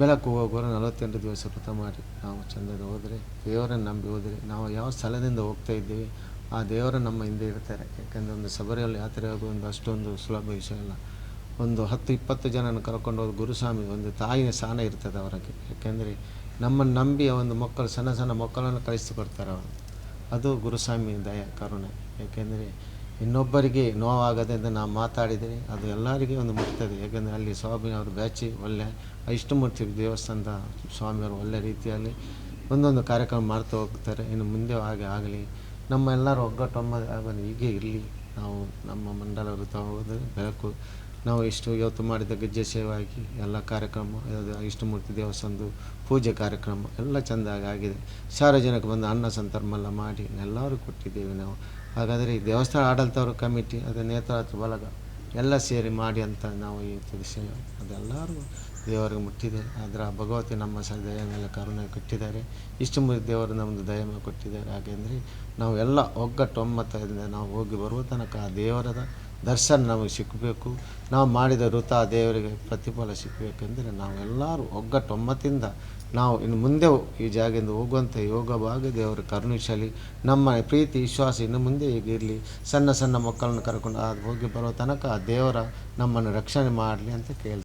ಬೆಳಕು ಹೋಗೋರು ನಲವತ್ತೆಂಟು ದಿವಸ ವ್ರತ ಮಾಡಿ ನಾವು ಚಂದದ ಹೋದರೆ, ದೇವರನ್ನು ನಂಬಿ ಹೋದರೆ, ನಾವು ಯಾವ ಸ್ಥಳದಿಂದ ಹೋಗ್ತಾ ಇದ್ದೀವಿ, ಆ ದೇವರು ನಮ್ಮ ಹಿಂದೆ ಇರ್ತಾರೆ. ಯಾಕೆಂದರೆ ಒಂದು ಶಬರಿಯಲ್ಲಿ ಯಾತ್ರೆ ಆಗೋದು ಒಂದು ಅಷ್ಟೊಂದು ಸುಲಭ ವಿಷಯ ಅಲ್ಲ. ಒಂದು ಹತ್ತು ಇಪ್ಪತ್ತು ಜನನ ಕರ್ಕೊಂಡು ಹೋದ ಗುರುಸ್ವಾಮಿ ಒಂದು ತಾಯಿನ ಸ್ಥಾನ ಇರ್ತದೆ ಅವರಿಗೆ. ಯಾಕೆಂದರೆ ನಮ್ಮನ್ನು ನಂಬಿ ಒಂದು ಮಕ್ಕಳು, ಸಣ್ಣ ಸಣ್ಣ ಮಕ್ಕಳನ್ನು ಕಳಿಸಿಕೊಡ್ತಾರೆ ಅವರು. ಅದು ಗುರುಸ್ವಾಮಿ ದಯ, ಕರುಣೆ. ಏಕೆಂದರೆ ಇನ್ನೊಬ್ಬರಿಗೆ ನೋವಾಗದೆ ಅಂತ ನಾವು ಮಾತಾಡಿದರೆ ಅದು ಎಲ್ಲರಿಗೆ ಒಂದು ಮುಟ್ತದೆ. ಯಾಕೆಂದರೆ ಅಲ್ಲಿ ಸ್ವಾಮಿ ಅವರು ಬ್ಯಾಚಿ ಒಳ್ಳೆ ಇಷ್ಟಮೂರ್ತಿ ದೇವಸ್ಥಾನದ ಸ್ವಾಮಿಯವರು ಒಳ್ಳೆ ರೀತಿಯಲ್ಲಿ ಒಂದೊಂದು ಕಾರ್ಯಕ್ರಮ ಮಾಡ್ತಾ ಹೋಗ್ತಾರೆ. ಇನ್ನು ಮುಂದೆ ಹಾಗೆ ಆಗಲಿ. ನಮ್ಮ ಎಲ್ಲರೂ ಒಗ್ಗಟ್ಟೊಮ್ಮ ಹೀಗೆ ಇರಲಿ. ನಾವು ನಮ್ಮ ಮಂಡಲ ವೃತ್ತ ಹೋಗೋದು ಬೆಳಕು ನಾವು ಇಷ್ಟು ಇವತ್ತು ಮಾಡಿದ ಗೆಜ್ಜೆ ಸೇವೆ ಆಗಿ ಎಲ್ಲ ಕಾರ್ಯಕ್ರಮ ಇಷ್ಟು ಇಷ್ಟಮೂರ್ತಿ ದೇವಸ್ಥಾನದ ಪೂಜೆ ಕಾರ್ಯಕ್ರಮ ಎಲ್ಲ ಚೆಂದಾಗಿ ಆಗಿದೆ. ಸಾರ್ವಜನಿಕ ಬಂದು ಅನ್ನ ಸಂತರ್ಮೆಲ್ಲ ಮಾಡಿ ಎಲ್ಲರೂ ಕೊಟ್ಟಿದ್ದೇವೆ ನಾವು. ಹಾಗಾದರೆ ಈ ದೇವಸ್ಥಾನ ಆಡಳಿತವ್ರ ಕಮಿಟಿ ಅದರ ನೇತೃತ್ವ ಬಳಗ ಎಲ್ಲ ಸೇರಿ ಮಾಡಿ ಅಂತ ನಾವು ಈ ತಿಳಿಸಿಲ್ಲ ಅದೆಲ್ಲರೂ ದೇವರಿಗೆ ಮುಟ್ಟಿದೆ. ಅದರ ಭಗವತಿ ನಮ್ಮ ಸಹ ದಯ ಮೇಲೆ ಕರುಣೆ ಕೊಟ್ಟಿದ್ದಾರೆ. ಇಷ್ಟು ಮೂರು ದೇವರು ನಮ್ಮದು ದಯ ಕೊಟ್ಟಿದ್ದಾರೆ. ಹಾಗೆಂದರೆ ನಾವು ಎಲ್ಲ ಒಗ್ಗಟ್ಟು ಒಮ್ಮತದಿಂದ ನಾವು ಹೋಗಿ ಬರುವ ತನಕ ಆ ದೇವರದ ದರ್ಶನ ನಮಗೆ ಸಿಕ್ಕಬೇಕು. ನಾವು ಮಾಡಿದ ವೃತ ದೇವರಿಗೆ ಪ್ರತಿಫಲ ಸಿಕ್ಕಬೇಕೆಂದರೆ ನಾವೆಲ್ಲರೂ ಒಗ್ಗಟ್ಟು ನಾವು ಇನ್ನು ಮುಂದೆ ಈ ಜಾಗದಿಂದ ಹೋಗುವಂಥ ಯೋಗ ಭಾಗ ದೇವರು ಕರುಣಿಸಲಿ ನಮ್ಮ ಪ್ರೀತಿ, ವಿಶ್ವಾಸ ಇನ್ನು ಮುಂದೆ ಇರಲಿ. ಸಣ್ಣ ಸಣ್ಣ ಮಕ್ಕಳನ್ನು ಕರ್ಕೊಂಡು ಅದು ಹೋಗಿ ಬರೋ ತನಕ ಆ ದೇವರ ನಮ್ಮನ್ನು ರಕ್ಷಣೆ ಮಾಡಲಿ ಅಂತ ಕೇಳ್ತಾರೆ